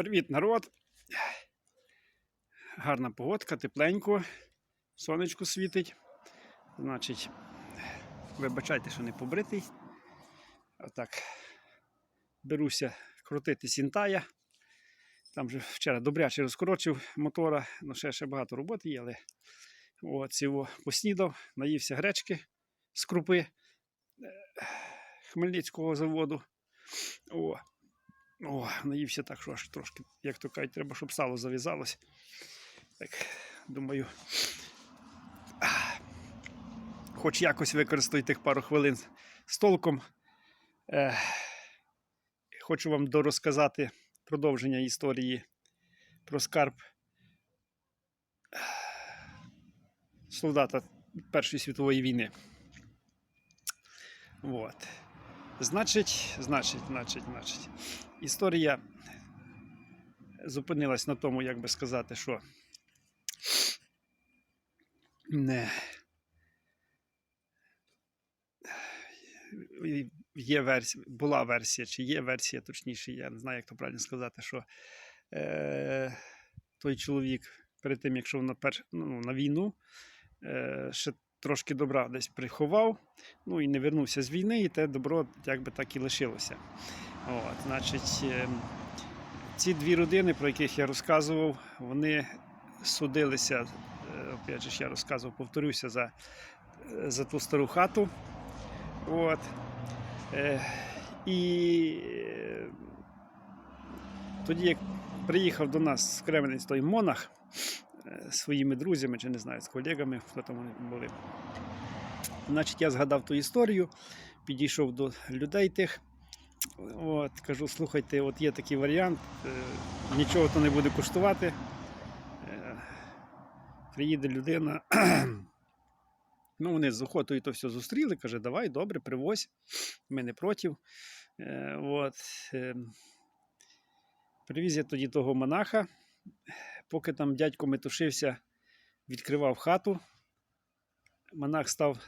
Привіт, народ! Гарна погодка, тепленько, сонечко світить. Значить, вибачайте, що не побритий. Отак. Беруся крутити сінтая. Там вже вчора добряче розкорочив мотора, ну ще, ще багато роботи є, але от, його поснідав, наївся гречки з крупи е, Хмельницького заводу. О, о, наївся так, що аж трошки, як то кажуть, треба, щоб сало зав'язалось. Так, думаю, хоч якось використаю тих пару хвилин з толком. Е, хочу вам дорозказати продовження історії про скарб солдата Першої світової війни. Вот. Значить, значить, значить, значить. Історія зупинилась на тому, як би сказати, що не є версія, була версія, чи є версія, точніше, я не знаю, як то правильно сказати, що е, той чоловік перед тим, як йшов на, перш, ну, на війну, е, ще трошки добра десь приховав, ну і не вернувся з війни, і те добро якби так і лишилося. От, значить, е, ці дві родини, про яких я розказував, вони судилися, е, опять же, я розказував, повторюся, за, за ту стару хату. От. Е, і е, тоді, як приїхав до нас з Кременець той монах своїми друзями, чи не знаю, з колегами, хто там вони були. Значить, я згадав ту історію, підійшов до людей тих. От, кажу, слухайте, от є такий варіант, е, нічого то не буде коштувати. Е, приїде людина. ну, вони з охотою то все зустріли, каже, давай, добре, привозь, ми не проти. Е, от, е, привіз я тоді того монаха, поки там дядько метушився, відкривав хату. Монах став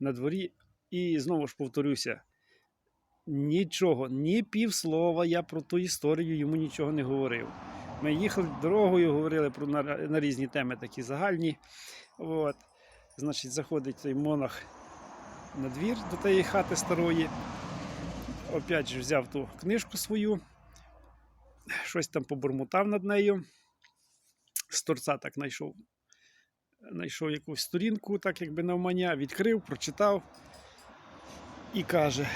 на дворі і знову ж повторюся. Нічого, ні півслова я про ту історію йому нічого не говорив. Ми їхали дорогою, говорили про на, на різні теми такі загальні. От. Значить, заходить той монах на двір до тієї хати старої. Опять же взяв ту книжку свою, щось там побурмотав над нею. З торця так знайшов. Знайшов якусь сторінку, так якби навмання, відкрив, прочитав і каже: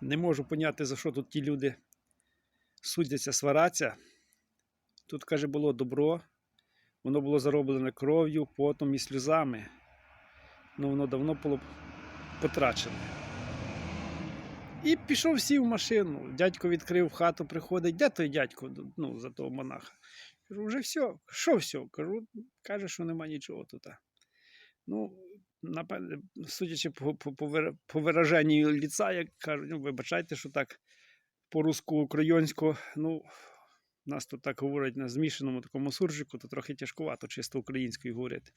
не можу поняти, за що тут ті люди судяться, свараться. Тут, каже, було добро, воно було зароблене кров'ю, потом і сльозами. Ну, воно давно було потрачене. І пішов сів в машину. Дядько відкрив хату, приходить. Де той дядько ну, за того монаха? Кажу, вже все. Що все? Кажу, каже, що нема нічого тут. Ну, напевне, судячи по, по, по, вираженню ліца, як кажуть, ну, вибачайте, що так по-руску українську, ну, нас тут так говорять на змішаному такому суржику, то трохи тяжкувато чисто українською говорити.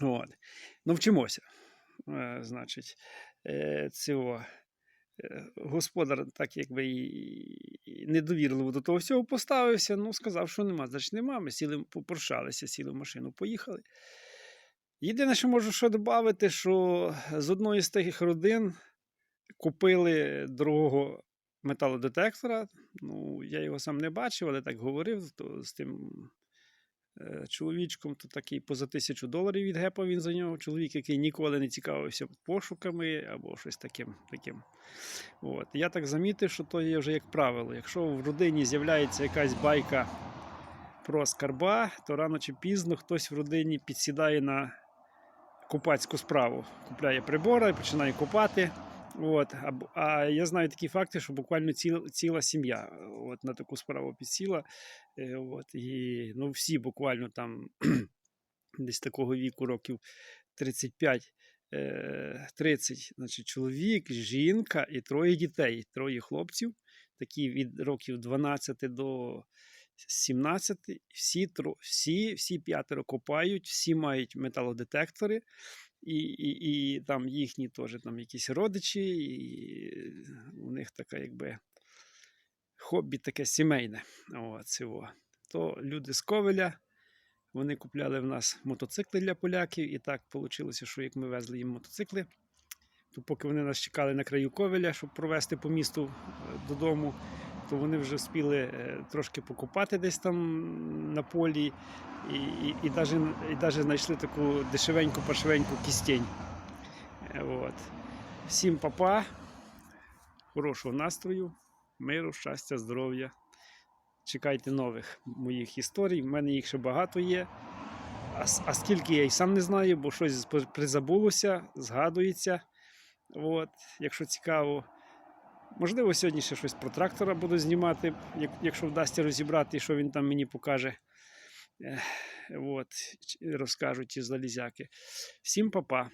От. Ну, вчимося. Е, значить, е, цього. Господар так якби і недовірливо до того всього поставився. Ну, сказав, що нема, значить нема. Ми сіли, попрощалися, сіли в машину, поїхали. Єдине, що можу що додати, що з одної з тих родин купили дорогого металодетектора. Ну, я його сам не бачив, але так говорив то з тим чоловічком, то такий поза тисячу доларів відгепав він за нього. Чоловік, який ніколи не цікавився пошуками або щось таким. таким. От. Я так замітив, що то є вже як правило. Якщо в родині з'являється якась байка про скарба, то рано чи пізно хтось в родині підсідає на купацьку справу. Купляє прибори починає купати. От, а, а я знаю такі факти, що буквально ціла, ціла сім'я е, от, на таку справу підсіла. Е, От, і, ну, всі буквально там десь такого віку, років 35. е, 30, значить, чоловік, жінка і троє дітей, троє хлопців, такі від років 12 до 17, всі, всі, всі п'ятеро копають, всі мають металодетектори, і, і, і там їхні теж там якісь родичі, і у них така якби хобі таке сімейне. От. То люди з Ковеля, вони купляли в нас мотоцикли для поляків, і так вийшло, що як ми везли їм мотоцикли, то поки вони нас чекали на краю Ковеля, щоб провести по місту е, додому, то вони вже встигли е, трошки покупати десь там на полі, і, і, і, навіть, і знайшли таку дешевеньку паршивеньку кістень. Е, От. Всім папа, хорошого настрою, миру, щастя, здоров'я. Чекайте нових моїх історій. У мене їх ще багато є. А, а скільки я й сам не знаю, бо щось призабулося, згадується. От, якщо цікаво. Можливо, сьогодні ще щось про трактора буду знімати, якщо вдасться розібрати, що він там мені покаже. От, розкажуть ті залізяки. Всім па-па.